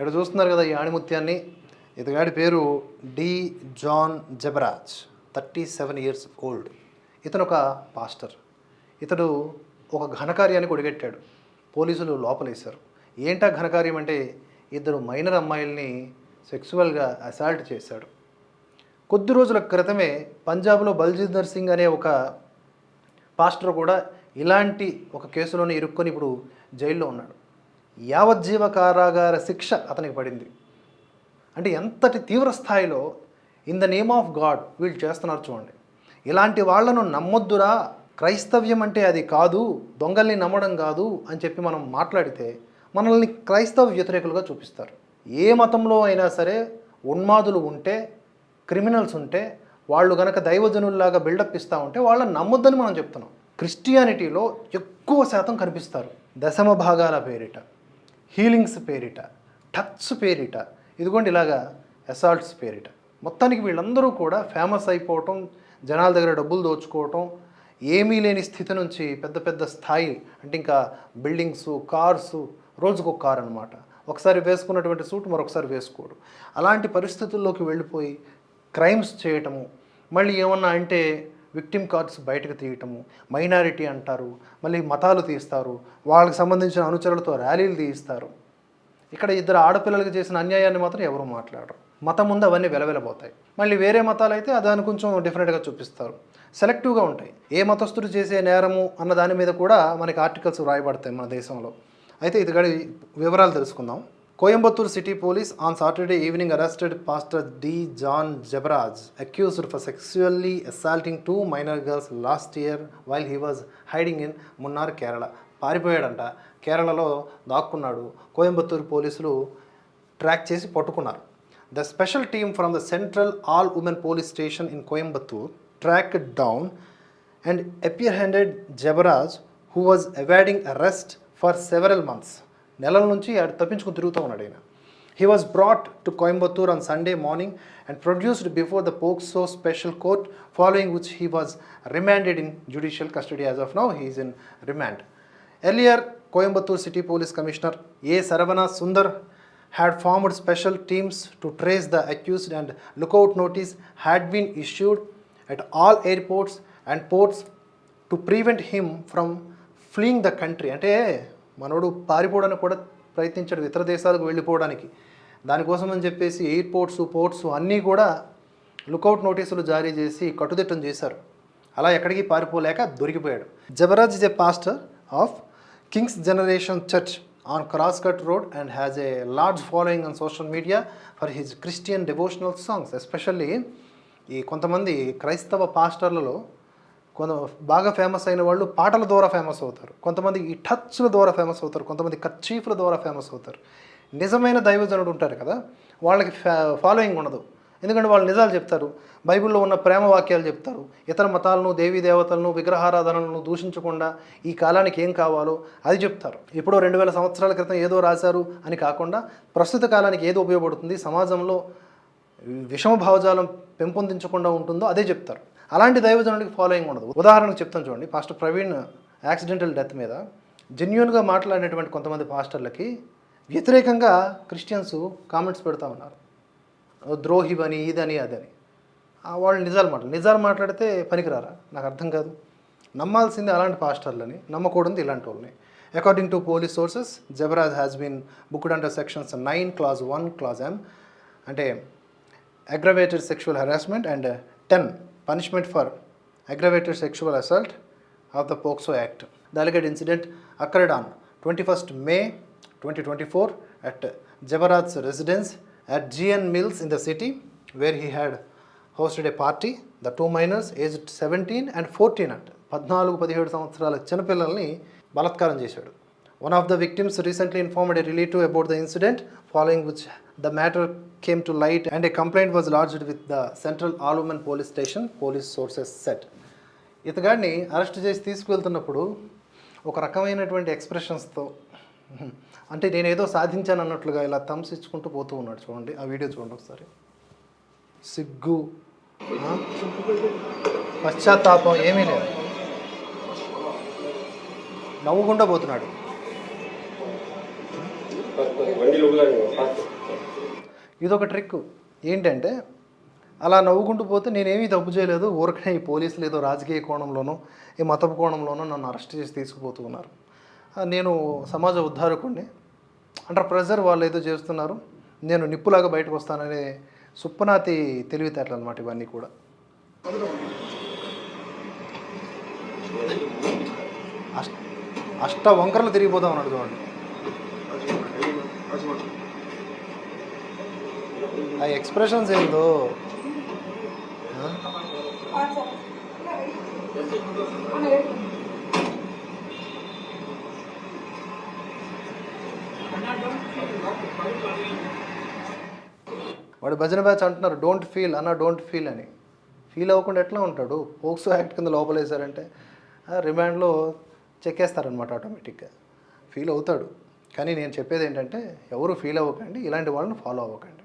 ఇక్కడ చూస్తున్నారు కదా ఈ ఆణిముత్యాన్ని. ఇతగాడి పేరు D John Jabaraj thirty seven years old. ఇతను ఒక పాస్టర్. ఇతడు ఒక ఘనకార్యానికి ఒడిగట్టాడు పోలీసులు లోపలేశారు. ఏంటా ఘనకార్యం అంటే ఇద్దరు మైనర్ అమ్మాయిల్ని సెక్సువల్గా అసాల్ట్ చేశాడు. కొద్ది రోజుల క్రితమే పంజాబ్లో బల్జీందర్ సింగ్ అనే ఒక పాస్టర్ కూడా ఇలాంటి ఒక కేసులోనే ఇరుక్కొని ఇప్పుడు జైల్లో ఉన్నాడు. యావజ్జీవ కారాగార శిక్ష అతనికి పడింది. అంటే ఎంతటి తీవ్ర స్థాయిలో in the name of God వీళ్ళు చేస్తున్నారు చూడండి. ఇలాంటి వాళ్ళను నమ్మొద్దురా క్రైస్తవ్యం అంటే అది కాదు దొంగల్ని నమ్మడం కాదు అని చెప్పి మనం మాట్లాడితే మనల్ని క్రైస్తవ వ్యతిరేకులుగా చూపిస్తారు. ఏ మతంలో అయినా సరే ఉన్మాదులు ఉంటే క్రిమినల్స్ ఉంటే వాళ్ళు కనుక దైవజనుల్లాగా బిల్డప్ ఇస్తూ ఉంటే వాళ్ళని నమ్మొద్దని మనం చెప్తున్నాం. క్రిస్టియానిటీలో ఎక్కువ శాతం కనిపిస్తారు. దశమ భాగాల పేరిట. హీలింగ్స్ పేరిట టచ్ పేరిట ఇదిగోండి ఇలాగా అసాల్ట్స్ పేరిట. మొత్తానికి వీళ్ళందరూ కూడా ఫేమస్ అయిపోవటం జనాల దగ్గర డబ్బులు దోచుకోవటం ఏమీ లేని స్థితి నుంచి పెద్ద పెద్ద స్థాయి అంటే ఇంకా బిల్డింగ్స్ కార్స్ రోజుకొక కారు అనమాట ఒకసారి వేసుకున్నటువంటి సూట్ మరొకసారి వేసుకోడు. అలాంటి పరిస్థితుల్లోకి వెళ్ళిపోయి క్రైమ్స్ చేయటము మళ్ళీ ఏమన్నా అంటే విక్టిమ్ కార్డ్స్ బయటకు తీయటము మైనారిటీ అంటారు మళ్ళీ మతాలు తీస్తారు వాళ్ళకి సంబంధించిన అనుచరులతో ర్యాలీలు తీయిస్తారు. ఇక్కడ ఇద్దరు ఆడపిల్లలకి చేసిన అన్యాయాన్ని మాత్రం ఎవరు మాట్లాడరు. మతం ముందు అవన్నీ వెలవెలబోతాయి. మళ్ళీ వేరే మతాలు అయితే దాన్ని కొంచెం డిఫరెంట్గా చూపిస్తారు. సెలెక్టివ్గా ఉంటాయి. ఏ మతస్థుడు చేసే నేరము అన్న దాని మీద కూడా మనకి ఆర్టికల్స్ వ్రాయబడతాయి మన దేశంలో. అయితే ఇది గడి వివరాలు తెలుసుకుందాం. Coimbatore city police on Saturday evening arrested pastor D John Jabaraj accused for sexually assaulting two minor girls last year while he was hiding in Munnar Kerala పారిపోయాడంట. కేరళలో దాక్కున్నాడు. కోయంబత్తూరు పోలీసులు ట్రాక్ చేసి పట్టుకున్నారు. The special team from the central all women police station in Coimbatore track down and appear Jabaraj who was avoiding arrest for several months నెలల నుంచి ఆడు తప్పించుకుని తిరుగుతూ ఉన్నాడు ఆయన. He was brought to Coimbatore on Sunday morning and produced before the POCSO special court following which he was remanded in judicial custody as of now he's in remand earlier Coimbatore city police commissioner A Saravana Sundar had formed special teams to trace the accused and lookout notice had been issued at all airports and ports to prevent him from fleeing the country. అంటే మనోడు పారిపోవడానికి కూడా ప్రయత్నించాడు ఇతర దేశాలకు వెళ్ళిపోవడానికి. దానికోసం అని చెప్పేసి ఎయిర్పోర్ట్స్ పోర్ట్స్ అన్నీ కూడా లుకౌట్ నోటీసులు జారీ చేసి కట్టుదిట్టం చేశారు. అలా ఎక్కడికి పారిపోలేక దొరికిపోయాడు. Jabaraj is a pastor of kings generation church on cross cut road and has a large following on social media for his Christian devotional songs especially ఈ కొంతమంది క్రైస్తవ పాస్టర్లలో కొంత బాగా ఫేమస్ అయిన వాళ్ళు పాటల ద్వారా ఫేమస్ అవుతారు. కొంతమంది ఈ టచ్ల ద్వారా ఫేమస్ అవుతారు. కొంతమంది కర్చీఫ్ల ద్వారా ఫేమస్ అవుతారు. నిజమైన దైవజనుడు ఉంటారు కదా వాళ్ళకి ఫాలోయింగ్ ఉండదు. ఎందుకంటే వాళ్ళు నిజాలు చెప్తారు. బైబిల్లో ఉన్న ప్రేమ వాక్యాలు చెప్తారు. ఇతర మతాలను దేవీ దేవతలను విగ్రహారాధనలను దూషించకుండా ఈ కాలానికి ఏం కావాలో అది చెప్తారు. ఎప్పుడో రెండు వేల సంవత్సరాల క్రితం ఏదో రాశారు అని కాకుండా ప్రస్తుత కాలానికి ఏదో ఉపయోగపడుతుంది? సమాజంలో విషమ భావజాలం పెంపొందించకుండా ఉంటుందో అదే చెప్తారు. అలాంటి దైవజనుడికి ఫాలోయింగ్ ఉండదు. ఉదాహరణకు చెప్తాను చూడండి. ఫాస్టర్ ప్రవీణ్ యాక్సిడెంటల్ డెత్ మీద జెన్యున్గా మాట్లాడినటువంటి కొంతమంది పాస్టర్లకి వ్యతిరేకంగా క్రిస్టియన్స్ కామెంట్స్ పెడతా ఉన్నారు. ద్రోహివని ఇదని అదని. ఆ వాళ్ళు నిజాలు మాట్లాడు నిజాలు మాట్లాడితే పనికిరారా? నాకు అర్థం కాదు. నమ్మాల్సింది అలాంటి పాస్టర్లని నమ్మకూడదు ఇలాంటి వాళ్ళని. According to police sources Jabaraj has been booked under sections nine clause one clause M అంటే aggravated sexual harassment and ten punishment for aggravated sexual assault of the POCSO Act. The alleged incident occurred on 21st May 2024 at Jabarat's residence at GN Mills in the city where he had hosted a party. The two minors aged 17 and 14 at పద్నాలుగు పదిహేడు సంవత్సరాల చిన్నపిల్లల్ని బలాత్కారం చేశాడు one of the victims recently informed a relative about the incident, following which the matter came to light and a complaint was lodged with the central all Police police station police sources said ఇతగాడిని arrest చేసి తీసుకువెళ్తున్నప్పుడు ఒక రకమైనటువంటి ఎక్స్ప్రెషన్స్తో అంటే నేనేదో సాధించాను అన్నట్లుగా ఇలా థమ్స్ ఇచ్చుకుంటూ పోతూ ఉన్నాడు చూడండి ఆ వీడియో చూడండి ఒకసారి. సిగ్గు పశ్చాత్తాపం ఏమీ లేదు. నవ్వుకుండా పోతున్నాడు. வண்டி உள்ளாங்க பார்த்து ఇదొక ట్రిక్ ఏంటంటే అలా నవ్వుకుంటూ పోతే నేనేమీ తప్పు చేయలేదు ఊరకనే ఈ పోలీసులు ఏదో రాజకీయ కోణంలోనో ఈ మతపు కోణంలోనో నన్ను అరెస్ట్ చేసి తీసుకుపోతూ ఉన్నారు ఆ, నేను సమాజ ఉద్ధారకుడిని అండర్ ప్రెజర్ వాళ్ళు ఏదో చేస్తున్నారు నేను నిప్పులాగా బయటకు వస్తాననే సుప్పనాతి తెలివితేటలు అనమాట ఇవన్నీ కూడా అష్ట అష్ట వంకరలు తిరిగిపోదాం అన్నాడు చూడండి ఆ ఎక్స్ప్రెషన్స్ ఏందో? వాడు భజన బ్యాచ్ అంటున్నారు డోంట్ ఫీల్ అన్న డోంట్ ఫీల్ అని. ఫీల్ అవ్వకుండా ఎట్లా ఉంటాడు? పోక్సో యాక్ట్ కింద లోపలేశారంటే ఆ, రిమాండ్లో చెక్కేస్తారనమాట ఆటోమేటిక్గా ఫీల్ అవుతాడు. కానీ నేను చెప్పేది ఏంటంటే ఎవరు ఫీల్ అవ్వకండి ఇలాంటి వాళ్ళని ఫాలో అవ్వకండి.